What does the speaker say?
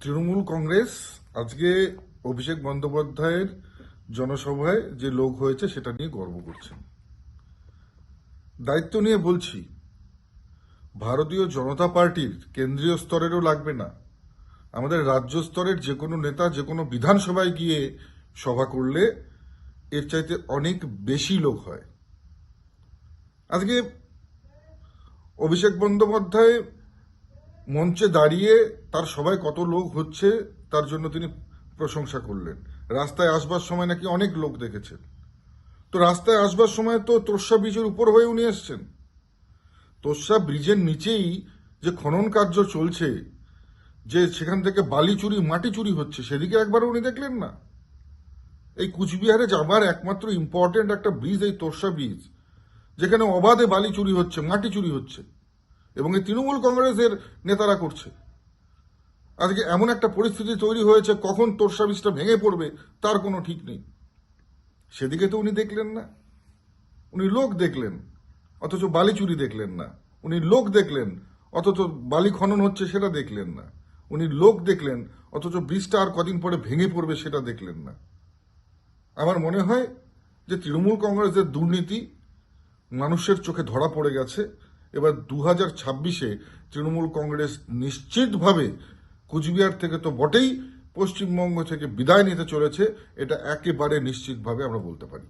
তৃণমূল কংগ্রেস আজকে অভিষেক বন্দ্যোপাধ্যায়ের জনসভায় যে লোক হয়েছে সেটা নিয়ে গর্ব করছেন। দায়িত্ব নিয়ে বলছি, ভারতীয় জনতা পার্টির কেন্দ্রীয় স্তরেরও লাগবে না। আমাদের রাজ্য স্তরের যে কোনো নেতা, যে কোনো বিধানসভায় গিয়ে সভা করলে এর চাইতে অনেক বেশি লোক হয়। আজকে অভিষেক বন্দ্যোপাধ্যায় মঞ্চে দাঁড়িয়ে তার সবাই কত লোক হচ্ছে, তার জন্য তিনি প্রশংসা করলেন। রাস্তায় আসবার সময় নাকি অনেক লোক দেখেছেন। তো রাস্তায় আসবার সময় তো তোর্ষা ব্রিজের উপর হয়ে উনি এসছেন। তোর্ষা ব্রিজের নিচেই যে খনন কার্য চলছে, যে সেখান থেকে বালি চুরি, মাটি চুরি হচ্ছে, সেদিকে একবার উনি দেখলেন না? এই কুচবিহারে যাবার একমাত্র ইম্পর্টেন্ট একটা ব্রিজ এই তোর্ষা ব্রিজ, যেখানে অবাধে বালি চুরি হচ্ছে, মাটি চুরি হচ্ছে। এবং এই তৃণমূল কংগ্রেসের নেতারা করছে। আজকে এমন একটা পরিস্থিতি তৈরি হয়েছে, কখন তোরসা বীজটা ভেঙে পড়বে, তার কোনো ঠিক নেই। সেদিকে তো উনি দেখলেন না। উনি লোক দেখলেন, অথচ বালি চুরি দেখলেন না। উনি লোক দেখলেন, অথচ বালি খনন হচ্ছে সেটা দেখলেন না। উনি লোক দেখলেন, অথচ ব্রিজটা আর কদিন পরে ভেঙে পড়বে সেটা দেখলেন না। আমার মনে হয় যে তৃণমূল কংগ্রেসের দুর্নীতি মানুষের চোখে ধরা পড়ে গেছে এবার দু হাজার ছাব্বিশে তৃণমূল কংগ্রেস নিশ্চিতভাবে কুচবিহার থেকে তো বটেই পশ্চিমবঙ্গ থেকে বিদায় নিতে চলেছে, এটা একেবারে নিশ্চিতভাবে আমরা বলতে পারি।